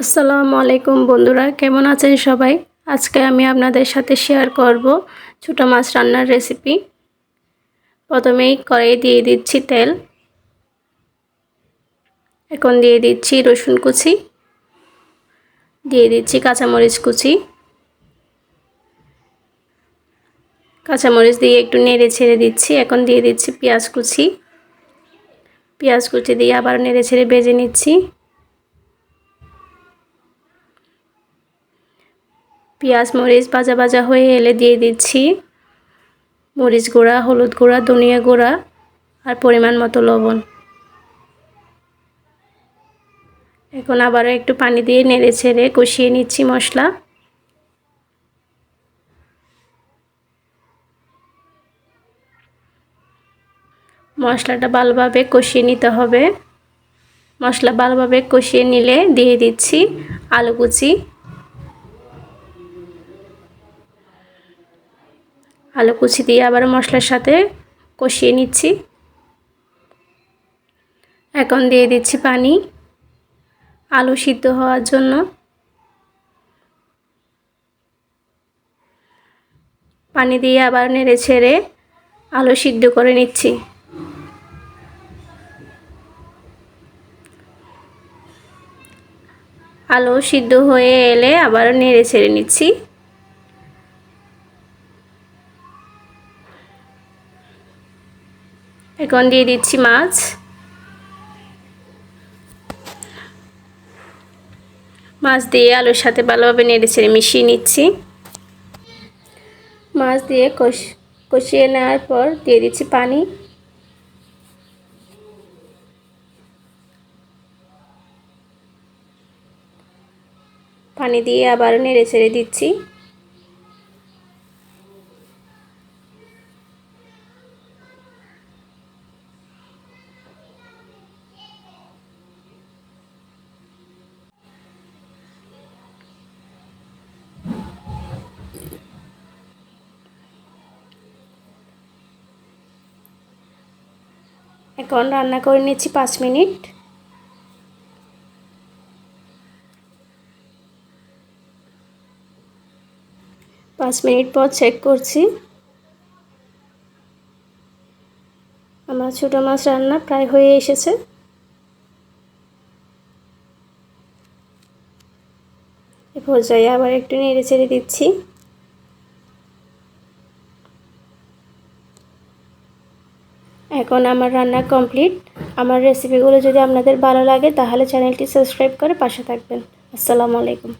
আসসালামু আলাইকুম বন্ধুরা, কেমন আছেন সবাই? আজকে আমি আপনাদের সাথে শেয়ার করব ছোটো মাছ রান্নার রেসিপি প্রথমেই কড়াই দিয়ে দিচ্ছি তেল। এখন দিয়ে দিচ্ছি রসুন কুচি। দিয়ে দিচ্ছি কাঁচামরিচ কুচি। কাঁচামরিচ দিয়ে একটু নেড়ে ছেড়ে দিচ্ছি। এখন দিয়ে দিচ্ছি পেঁয়াজ কুচি। পেঁয়াজ কুচি দিয়ে আবার নেড়ে ছেড়ে বেজে নিচ্ছি। পেঁয়াজ, মরিচ ভাজা ভাজা হয়ে এলে দিয়ে দিচ্ছি। মরিচ গুঁড়া, হলুদ গুঁড়া, ধনিয়া গুঁড়া আর পরিমাণ মতো লবণ। এখন আবারও একটু পানি দিয়ে নেড়ে ছেড়ে কষিয়ে নিচ্ছি মশলা। মশলাটা ভালোভাবে কষিয়ে নিতে হবে। মশলা ভালোভাবে কষিয়ে নিলে দিয়ে দিচ্ছি আলু কুচি। আলু কুচি দিয়ে আবার মশলার সাথে কষিয়ে নিচ্ছি। এখন দিয়ে দিচ্ছি পানি। আলু সিদ্ধ হওয়ার জন্য। পানি দিয়ে আবার নেড়ে ছেড়ে আলু সিদ্ধ করে নিচ্ছি। আলু সিদ্ধ হয়ে এলে আবার নেড়ে ছেড়ে নিচ্ছি। এখন দিয়ে দিচ্ছি মাছ। মাছ দিয়ে আলুর সাথে ভালোভাবে নেড়ে ছেড়ে মিশিয়ে নিচ্ছি। মাছ দিয়ে কষ, কষিয়ে নেওয়ার পর দিয়ে দিচ্ছি পানি। পানি দিয়ে আবার নেড়ে ছেড়ে দিচ্ছি। এখন রান্না করে নিচ্ছি পাঁচ মিনিট। পাঁচ মিনিট পর চেক করছি। আমার ছোটো মাছ রান্না প্রায় হয়ে এসেছে। এ পর্যায়ে আবার একটু নেড়ে চেড়ে দিচ্ছি। এখন আমার রান্না কমপ্লিট। আমার রেসিপিগুলো যদি আপনাদের ভালো লাগে, তাহলে চ্যানেলটি সাবস্ক্রাইব করে পাশে থাকবেন। আসসালামু আলাইকুম।